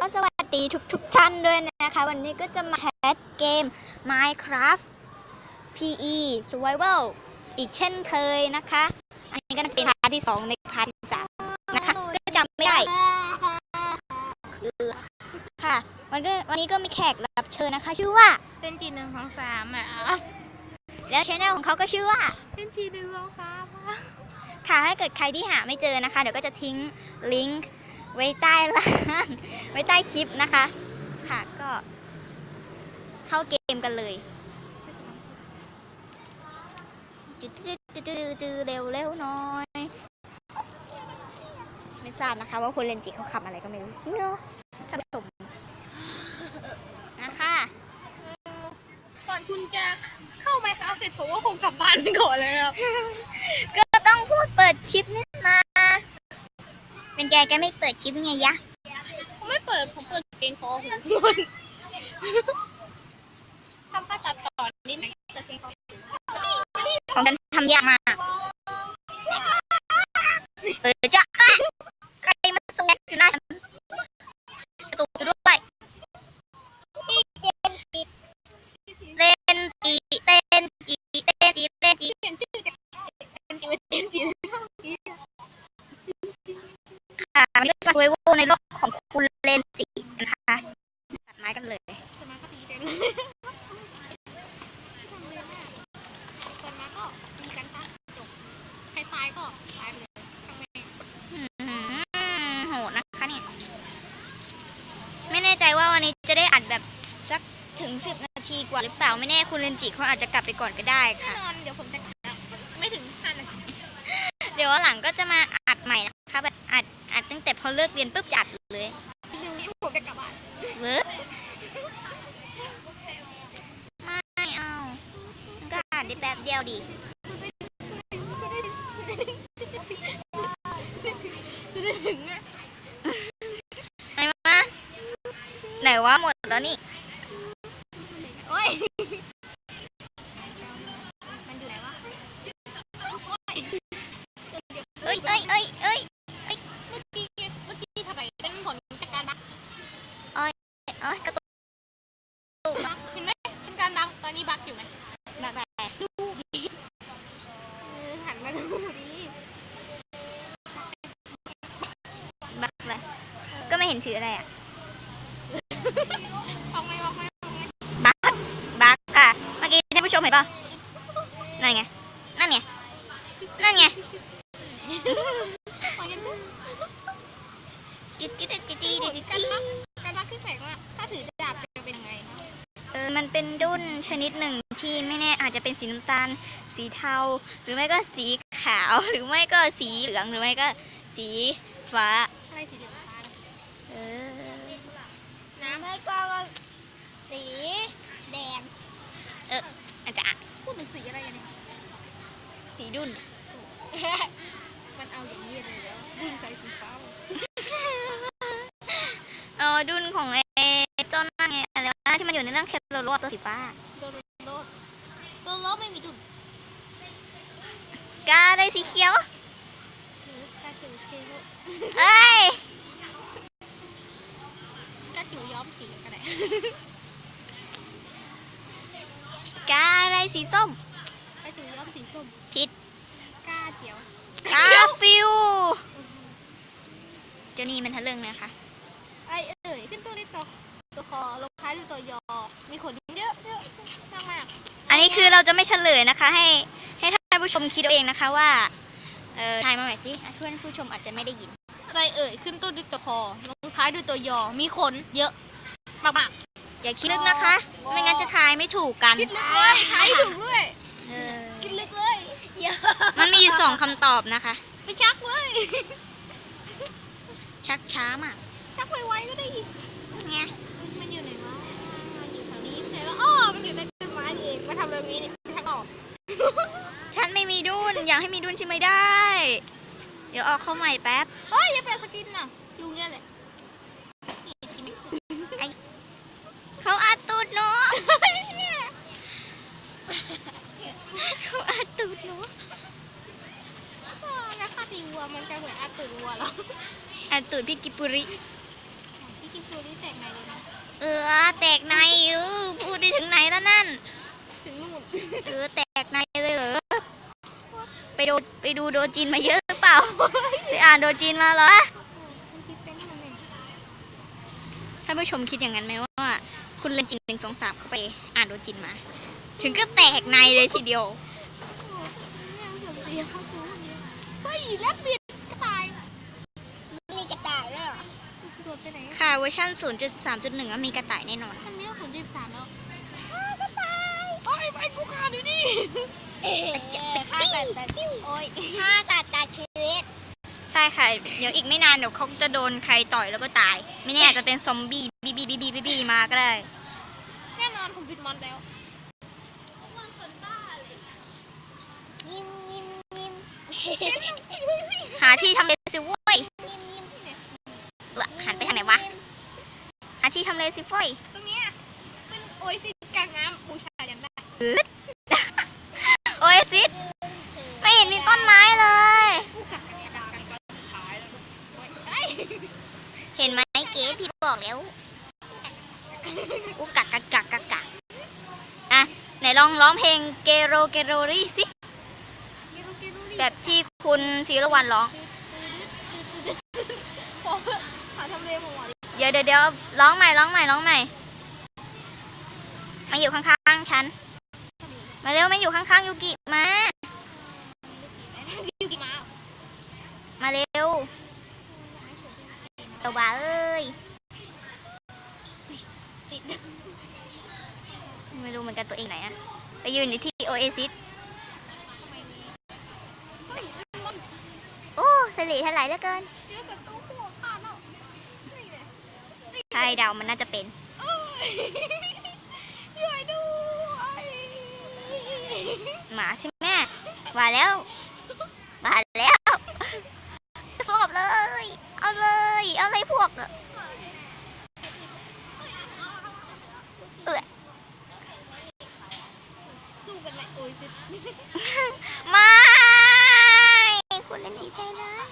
ก็สวัสดีทุกทุกๆท่านด้วยนะคะ วันนี้ก็จะมาแคสเกม Minecraft PE Survival อีกเช่นเคยนะคะ อันนี้ก็จะเป็นพาร์ทที่สองในพาร์ทที่สามนะคะ ก็จำไม่ได้เออค่ะวันก็วันนี้ก็มีแขกรับเชิญนะคะ ชื่อว่าเป็นจีหนึ่งสองสามอะ แล้วชแนลของเขาก็ชื่อว่าเป็นจีหนึ่งสองสามอะค่ะถ้าเกิดใครที่หาไม่เจอนะคะ เดี๋ยวก็จะทิ้งลิงก์ไว้ใต้ล่าง ไว้ใต้คลิปนะคะ ค่ะก็ เข้าเกมกันเลยจืดๆๆๆๆเร็วเร็วๆหน้อย ไม่ทราบนะคะ ว่าคุณเลนจิเขาขับอะไรก็ไม่รู้เนาะท่านผู้ชมนะคะก่อนคุณจะเข้าไหมคะเสร็จผมว่าคงกลับบ้านไปก่อนเลยครับก็ต้องพูดเปิดคลิปนี่มา เป็นแกแกไม่เปิดคลิปยังไงยะ ผมไม่เปิดเปิดเกงคอหูมันทำค่าตัดต่อนิดหน่อยเปิดเกงคอหู ของฉันทำยากมากเออจะใครมาส่งแกอยู่หน้าฉันกระตุกอยู่ด้วยเต้นจีเต้นจีเต้นจีเต้นจี เปลี่ยนชื่อจากเป็นจีเป็นจีเป็นจี ค่ะมันก็จะไว้โวในโลกของคุณเลนจีนะคะตัดไม้ กันเลยสมาก็ตีกันตอนมาก็มีกันปะจบใครตายก็ตายไปเลยทำไมอืมโหดนะคะเนี่ย ไม่แน่ใจว่าวันนี้จะได้อัดแบบสักถึงสิบนาทีกว่าหรือเปล่าไม่แน่คุณเลนจิเขาอาจจะกลับไปก่อนก็ได้แน่ค่ะ นอนเดี๋ยวผมจะไม่ถึงห้านาทีเดี๋ยววันหลังก็จะมาอัดใหม่นะคะแบบอัดอัดตั้งแต่พอเลิกเรียนปุ๊บจะอัดเลย เดี๋ยวนี้ผมจะกลับบ้านเวิร์กไม่เอามันก็อัด ได้แป๊บเดียวดิไหนวะไหนวะหมดแล้วนี่ โอ้ย มันอยู่ไหนวะ เอ้ยเอ้ยเอ้ยเอ้ย เมื่อกี้ เมื่อกี้ทำไมเป็นผลจากการดัก เอ้ยกระตุก บักเห็นไหมเป็นการดักตอนนี้บักอยู่ไหม มาแบบ ดูดิเออหันมาดูดิ บักเลยก็ไม่เห็นถืออะไรอะออกไหมออกไหมบักบักค่ะ เมื่อกี้ท่านผู้ชมเห็นป่ะนั่นไง นั่นไง นั่นไงออกยังไงจิ๊ดจิ๊ดจิ๊ดจิ๊ดจิ๊ดจิ๊ดการดักการดักคือแปลกมาถ้าถือดาบจะเป็นยังไงเออมันเป็นดุนชนิดหนึ่งที่ไม่แน่อาจจะเป็นสีน้ำตาล สีเทา หรือไม่ก็สีขาว หรือไม่ก็สีเหลือง หรือไม่ก็สีฟ้า อะไรสีเหลืองฟ้า เออ น้ำ ไม่ก็สีแดง เอออา จจะพูดถึงสีอะไรกันเนี่ยสีดุนมันเอาอย่างนี้เลยแล้วดึงใส่สีฟ้าเออดุนของไอ้เจ้านั่นไงอะไรวะที่มันอยู่ในเรื่องเคโลโลตัวสีฟ้าโดนโดนโดนลบไม่มีดุนกาได้สีเขียวหรือการถือเคโลเอ้ยกระจิ๋วย้อมสีกันไหนกาได้ สีส้มกระจิ๋วย้อมสีส้มผิดกาเจียวกาฟิวเจ้านี่มันทะลึ่งนะคะ ไอเอ๋ยขึ้นตัวในตัวตัวคอลงท้ายด้วยตัวยอ มีขนเยอะเยอะมากมากอันนี้คือเราจะไม่เฉลยนะคะ ให้ให้ท่านผู้ชมคิดเอาเองนะคะว่าเออทายมาใหม่สิอะเพื่อนผู้ชมอาจจะไม่ได้ยินอะไรเอ่ยขึ้นต้นด้วยตัวคอลงท้ายด้วยตัวยอ มีขนเยอะมากมาก อย่าคิดลึกนะคะ ไม่งั้นจะทายไม่ถูกกัน คิดลึกเลยท้ายถูกด้วยเออคิดลึกเลยเยอะมันมีอยู่สองคำตอบนะคะ ไปชักเลย ชักช้ามากชักไวๆก็ได้อีกไงมันอยู่ไหนวะมันอยู่แถวนี้ไหนแล้วอ้อมันอยู่ในต้นไม้นี่เองมาทำเรื่องนี้นี่ชักออก ฉันไม่มีดุนอยากให้มีดุนใช่ไหมได้ เดี๋ยวออกเข้าใหม่แป๊บเฮ้ยอย่าแปะสกินน่ะยุงเนี่ยแหละนี่กินไม่ เขาอัดตูดหนู เนี่ย เขาอัดตูดหนู ก็นะค่าตีวัวมันจะเหมือนอาตุวัวเหรอ อัดตู ดพี่กิปุริ พี่กินตัวนี้แตกในเลยนะ เออ แตกในเออพูดได้ถึงไหนแล้วนั่น ถึงนู่น เออ แตกในเลยเหรอ ไปดูไปดูโดจินมาเยอะหรือเปล่า ไปอ่านโดจินมาเหรอมันคิดเป็นมันเองท่านผู้ชมคิดอย่างนั้นไหมว่า คุณเล่นจินหนึ่งสองสามเข้าไป อ่านโดจินมา ถึงก็แตกในเลยทีเดียวเสียเข้าตัวเฮ้ยแลบบิดกระต่าย มีกระต่ายด้วยเหรอ โดดไปไหน ค่ะ เวอร์ชัน0.3.1มีกระต่ายแน่นอนท่านนี้ก็ศูนย์ยี่สิบสามแล้วกระต่ายโอ้ยไปกูขาดอยู่นี่ฆ่าสัตว์ตัดโอ้ยฆ่าสัตว์ตัดชีวิต ใช่ค่ะ เดี๋ยวอีกไม่นานเดี๋ยวเขาจะโดนใครต่อยแล้วก็ตาย ไม่แน่อาจจะเป็นซอมบี้บีบีบีบีบีบีมาก็ได้ แน่นอนผมปิดมอนแล้วยิ้มยิ้มยิ้มหาที่ทำเลสิเว้ยเออหันไปทางไหนวะหา ที่ทำเลสิเฟ้ยตรงเนี้ยเป็นโอ้ยสิกลางน้ำบูชายันได้โอเอซิสไม่เห็นมีต้นไม้เลยผู้กักกันดากันก็สุดท้ายแล้วโอ้ยเอ้ยเห็นไหมเกดพี่บอกแล้วอุกักกักกักกักกักอะไหนลองร้องเพลงเกโรเกโรรี่สิเกลูเกลูดิแบบที่คุณศิรวันร้อง พอหาทำเลหม ดเดี๋ยวเดี๋ยวเดี๋ยวร้องใหม่ร้องใหม่ร้องใหม่ มาอยู่ข้างๆฉัน มาเร็วมาอยู่ข้างๆยูกิมา ยูกิมา มาเร็วเดี๋ยวว่าเอ้ย ติดไม่รู้เหมือนกันตัวเองไหนอะไปยืนอยู่ที่โอเอซิสเฮ้ยมันโอ้ทะเลทลายเหลือเกิน เจอศัตรูคู่ข้าเนาะนี่ไง ใช่เดามันน่าจะเป็นเอ้ยช่วยด้วยหมาใช่ไหมมาแล้วมาแล้วสอบเลย เอาเลย เอาเลยพวกอะเออสู้กันไหมโอ้ยสิไม่คุณเล่นจีใจร้าย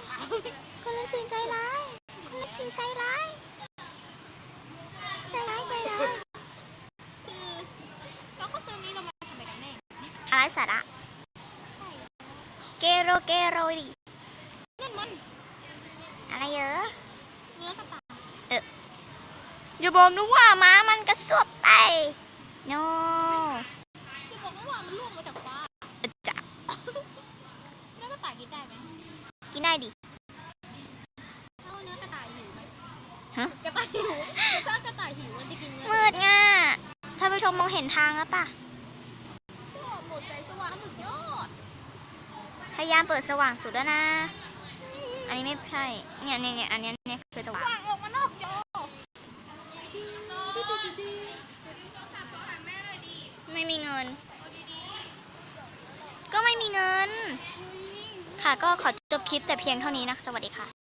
คุณเล่นจีใจร้ายคุณเล่นจีใจร้าย ใจร้ายใจร้าย คือเราก็ซื้อนี้เรามาทำอะไรกันแน่ อะไร สาระใช่เกโรเกโรดินั่นมันอะไรเยอะเนื้อกระต่ายอย่าบอกนะว่าม้ามันกระซวบไปโนจะบอกว่ามันล่วงมาจากฟ้าจับเนื้อกระต่ายกินได้ไหมกินได้ดิเอาเนื้อกระต่ายหิวไหมฮะกระต่ายหิวถ้ากระต่ายหิวมันจะกินเนื้อมืดง่ะท่านผู้ชมมองเห็นทางแล้วปะชั่วหมดใจสว่างสุดยอด พ ยายามเปิดสว่างสุดแล้วนะ อันนี้ไม่ใช่ เนี่ยเนี่ยเนี่ยอันนี้เนี่ยคือสว่างวางออกมานอกจอไม่มีเงิน ก็ไม่มีเงิน ค่ะก็ขอจบคลิปแต่เพียงเท่านี้นะ สวัสดีค่ะ